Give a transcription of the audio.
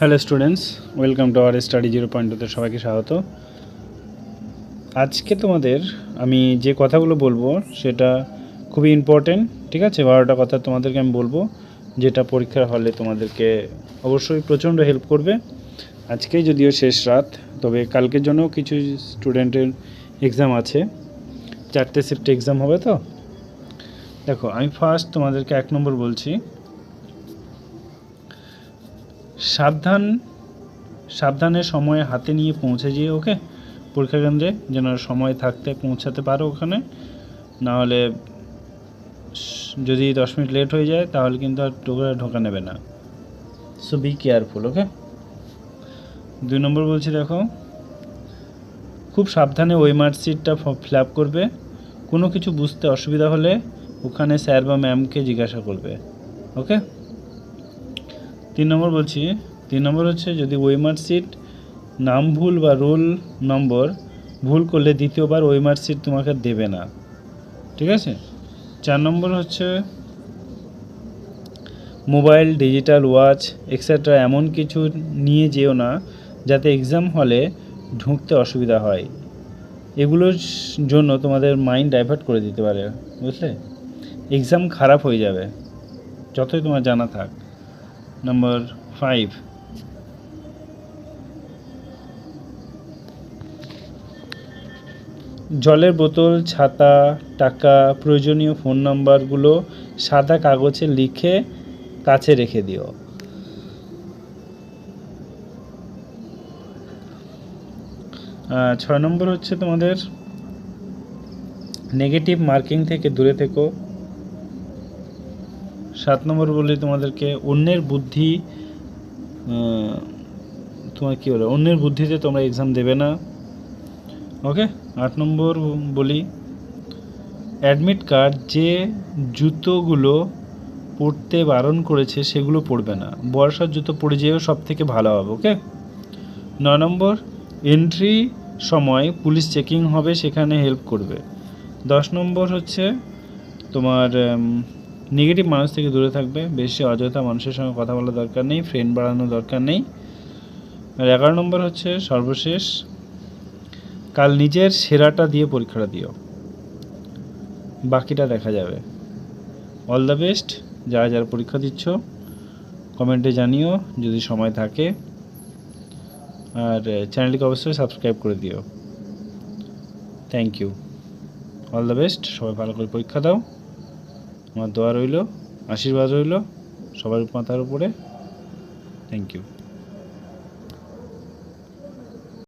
Hello students welcome to our study zero point টুতে সবাইকে স্বাগত। আজকে তোমাদের আমি যে কথাগুলো বলব সেটা খুবই ইম্পর্টেন্ট ঠিক আছে? বারোটা কথা তোমাদেরকে আমি বলব, যেটা পরীক্ষার হলে তোমাদেরকে অবশ্যই প্রচণ্ড হেল্প করবে। আজকেই যদিও শেষ রাত, তবে কালকের জন্য কিছু স্টুডেন্টের এক্সাম আছে। চারটে শিফটে এক্সাম হবে তো? দেখো, আমি ফার্স্ট তোমাদেরকে এক নম্বর বলছি। সাবধান সাবধানে সময় হাতে নিয়ে পৌঁছে যেয়ে ওকে? পরীক্ষা কেন্দ্রে যেন সময় থাকতে পৌঁছাতে পারো ওখানে। না হলে যদি দশ মিনিট লেট হয়ে যায়, তাহলে কিন্তু আর টোকা ঢোকা নেবে না। So be careful okay? দুই নম্বর বলছি, দেখো, খুব সাবধানে ওই মার্কশিটটা ফিল আপ করবে। কোনো কিছু বুঝতে অসুবিধা হলে ওখানে স্যার বা ম্যামকে জিজ্ঞাসা করবে, ওকে? তিন নম্বর বলছি, তিন নম্বর হচ্ছে যদি ওই মার্কশিট নাম ভুল বা রোল নম্বর ভুল করলে দ্বিতীয়বার ওই মার্কশিট তোমাকে দেবে না। ঠিক আছে? চার নম্বর হচ্ছে মোবাইল ডিজিটাল ওয়াচ এক্সেট্রা এমন কিছু নিয়ে যেও না যাতে এক্সাম হলে ঢুকতে অসুবিধা হয়। এগুলোর জন্য তোমাদের মাইন্ড ডাইভার্ট করে দিতে পারে, বুঝলে? এক্সাম খারাপ হয়ে যাবে, যতই তোমার জানা থাক। নাম্বার ফাইভ জলের বোতল, ছাতা, টাকা, প্রয়োজনীয় ফোন নাম্বারগুলো সাদা কাগজে লিখে কাছে রেখে দিও। ছয় নম্বর হচ্ছে তোমাদের নেগেটিভ মার্কিং থেকে দূরে থেকো। সাত নম্বর বলি তোমাদেরকে অন্যের বুদ্ধি তোমার কী বলে, অন্যের বুদ্ধিতে তোমরা এক্সাম দেবে না। ওকে আট নম্বর বলি অ্যাডমিট কার্ড যে জুতোগুলো পরতে বারণ করেছে সেগুলো পরবে না। বর্ষার জুতো পরে যেও সব থেকে ভালো হবে ওকে নয় নম্বর এন্ট্রি সময় পুলিশ চেকিং হবে সেখানে হেল্প করবে। দশ নম্বর হচ্ছে তোমার নেগেটিভ মানুষ থেকে দূরে থাকবে, বেশি অযথা মানুষের সঙ্গে কথা বলা দরকার নেই ফ্রেন্ড বাড়ানোর দরকার নেই। আর এগারো নম্বর হচ্ছে সর্বশেষ, কাল নিজের সেরাটা দিয়ে পরীক্ষাটা দিও। বাকিটা দেখা যাবে। অল দ্য বেস্ট যারা যারা পরীক্ষা দিচ্ছ কমেন্টে জানিও, যদি সময় থাকে। আর চ্যানেলটিকে অবশ্যই সাবস্ক্রাইব করে দিও। Thank you all the best সবাই ভালো করে পরীক্ষা দাও। আমার দোয়া রইল আশীর্বাদ রইল সবার মাথার উপরে। Thank you